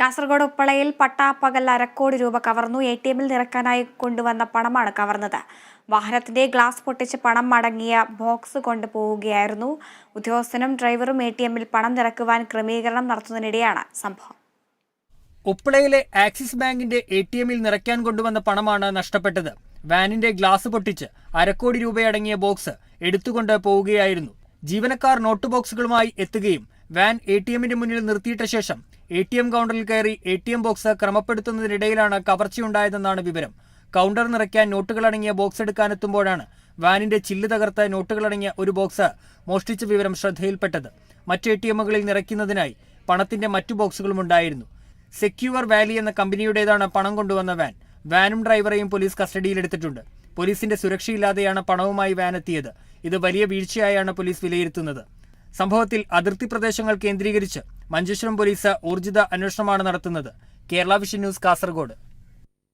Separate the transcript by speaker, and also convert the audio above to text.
Speaker 1: കാസർഗോഡ് ഉപ്പളയിൽ പട്ടാപ്പകൽ അരക്കോടി രൂപ കവർന്നു എ ടി എമ്മിൽ നിറക്കാനായി കൊണ്ടുവന്ന പണമാണ് കവർന്നത്. വാഹനത്തിന്റെ ഗ്ലാസ് പൊട്ടിച്ച് പണം മടങ്ങിയ ബോക്സ് കൊണ്ടുപോവുകയായിരുന്നു. ഉദ്യോഗസ്ഥനും ഡ്രൈവറും എ ടി എമ്മിൽ പണം നിറക്കുവാൻ ക്രമീകരണം നടത്തുന്നതിനിടെയാണ് സംഭവം.
Speaker 2: ഉപ്പളയിലെ ആക്സിസ് ബാങ്കിന്റെ എ ടി എമ്മിൽ നിറയ്ക്കാൻ കൊണ്ടുവന്ന പണമാണ് നഷ്ടപ്പെട്ടത്. വാനിന്റെ ഗ്ലാസ് പൊട്ടിച്ച് അരക്കോടി രൂപയടങ്ങിയ ബോക്സ് എടുത്തുകൊണ്ട് പോവുകയായിരുന്നു. ജീവനക്കാർ നോട്ട് ബോക്സുകളുമായി എത്തുകയും വാൻ എ ടി എമ്മിന്റെ മുന്നിൽ നിർത്തിയിട്ട ശേഷം എ ടി എം കൗണ്ടറിൽ കയറി എ ടി എം ബോക്സ് ക്രമപ്പെടുത്തുന്നതിനിടയിലാണ് കവർച്ചയുണ്ടായതെന്നാണ് വിവരം. കൗണ്ടർ നിറയ്ക്കാൻ നോട്ടുകളടങ്ങിയ ബോക്സ് എടുക്കാനെത്തുമ്പോഴാണ് വാനിന്റെ ചില്ല് തകർത്ത് നോട്ടുകളടങ്ങിയ ഒരു ബോക്സ് മോഷ്ടിച്ച വിവരം ശ്രദ്ധയിൽപ്പെട്ടത്. മറ്റ് എ ടി എമ്മുകളിൽ നിറയ്ക്കുന്നതിനായി പണത്തിന്റെ മറ്റു ബോക്സുകളും ഉണ്ടായിരുന്നു. സെക്യൂർ വാലി എന്ന കമ്പനിയുടേതാണ് പണം കൊണ്ടുവന്ന വാൻ. വാനും ഡ്രൈവറെയും പോലീസ് കസ്റ്റഡിയിലെടുത്തിട്ടുണ്ട് പോലീസിന്റെ സുരക്ഷയില്ലാതെയാണ് പണവുമായി വാൻ എത്തിയത്. ഇത് വലിയ വീഴ്ചയായാണ് പോലീസ് വിലയിരുത്തുന്നത്. സംഭവത്തിൽ അതിർത്തി പ്രദേശങ്ങൾ കേന്ദ്രീകരിച്ച് മഞ്ചേശ്വരം പോലീസ് ഊർജിത അന്വേഷണമാണ് നടത്തുന്നത്. Kerala vision news Kasaragod.